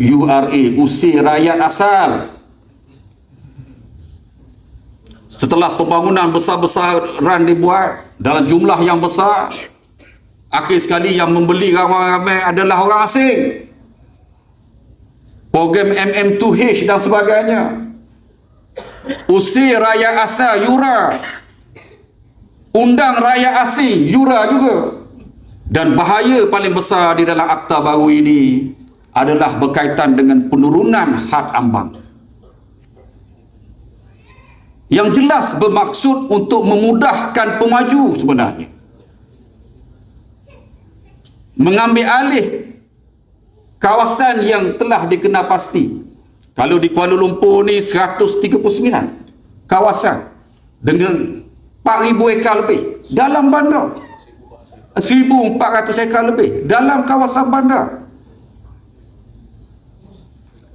URA usir rakyat asal. Setelah pembangunan besar-besaran dibuat dalam jumlah yang besar akhir sekali yang membeli ramai-ramai adalah orang asing. Program MM2H dan sebagainya. Usir rakyat asal Yura. Undang rakyat asing Yura juga. Dan bahaya paling besar di dalam akta baru ini adalah berkaitan dengan penurunan had ambang. Yang jelas bermaksud untuk memudahkan pemaju sebenarnya. Mengambil alih kawasan yang telah dikenal pasti. Kalau di Kuala Lumpur ni 139 kawasan dengan 4,000 ekar lebih dalam bandar. 1,400 ekar lebih dalam kawasan bandar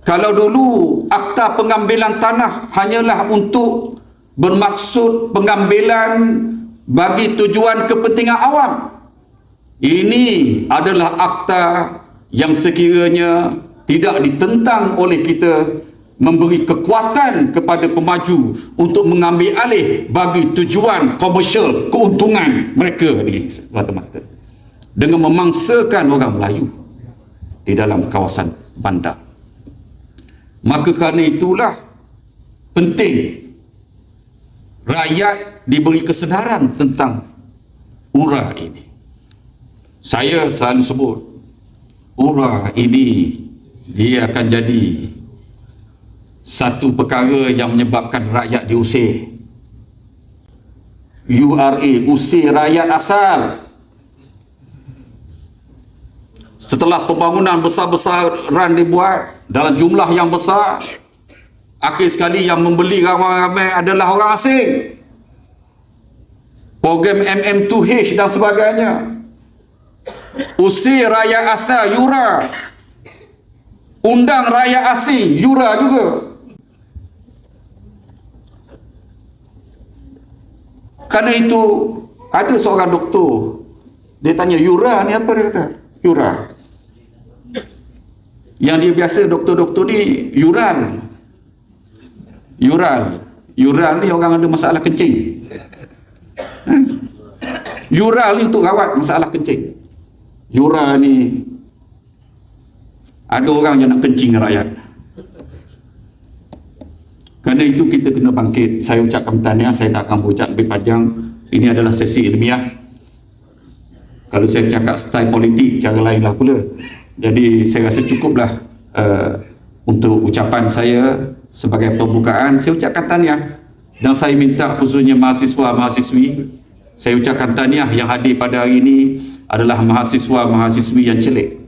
kalau dulu akta pengambilan tanah hanyalah untuk bermaksud pengambilan bagi tujuan kepentingan awam. Ini adalah akta yang sekiranya tidak ditentang oleh kita memberi kekuatan kepada pemaju untuk mengambil alih bagi tujuan komersial keuntungan mereka di semata-mata dengan memangsakan orang Melayu di dalam kawasan bandar. Maka kerana itulah penting rakyat diberi kesedaran tentang URA ini. Saya selalu sebut URA ini dia akan jadi satu perkara yang menyebabkan rakyat diusir. URA usir rakyat asal. Setelah pembangunan besar-besaran dibuat dalam jumlah yang besar, akhir sekali yang membeli ramai-ramai adalah orang asing. Program MM2H dan sebagainya. Usir rakyat asal Yura. Undang rakyat asing Yura juga. Kerana itu ada seorang doktor. Dia tanya Yura ni apa? Dia kata Yura yang dia biasa doktor-doktor ni Yuran Yural. Yural ni orang ada masalah kencing. Ha? Yural ni untuk rawat masalah kencing. Yural ni ada orang yang nak kencing rakyat. Kerana itu kita kena bangkit. Saya ucapkan tahniah, saya tak akan berucap lebih panjang. Ini adalah sesi ilmiah. Kalau saya cakap style politik, cara lain lah pula. Jadi saya rasa cukuplah uh, untuk ucapan saya sebagai pembukaan. Saya ucapkan tahniah. Dan saya minta khususnya mahasiswa-mahasiswi saya ucapkan tahniah yang hadir pada hari ini adalah mahasiswa-mahasiswi yang celik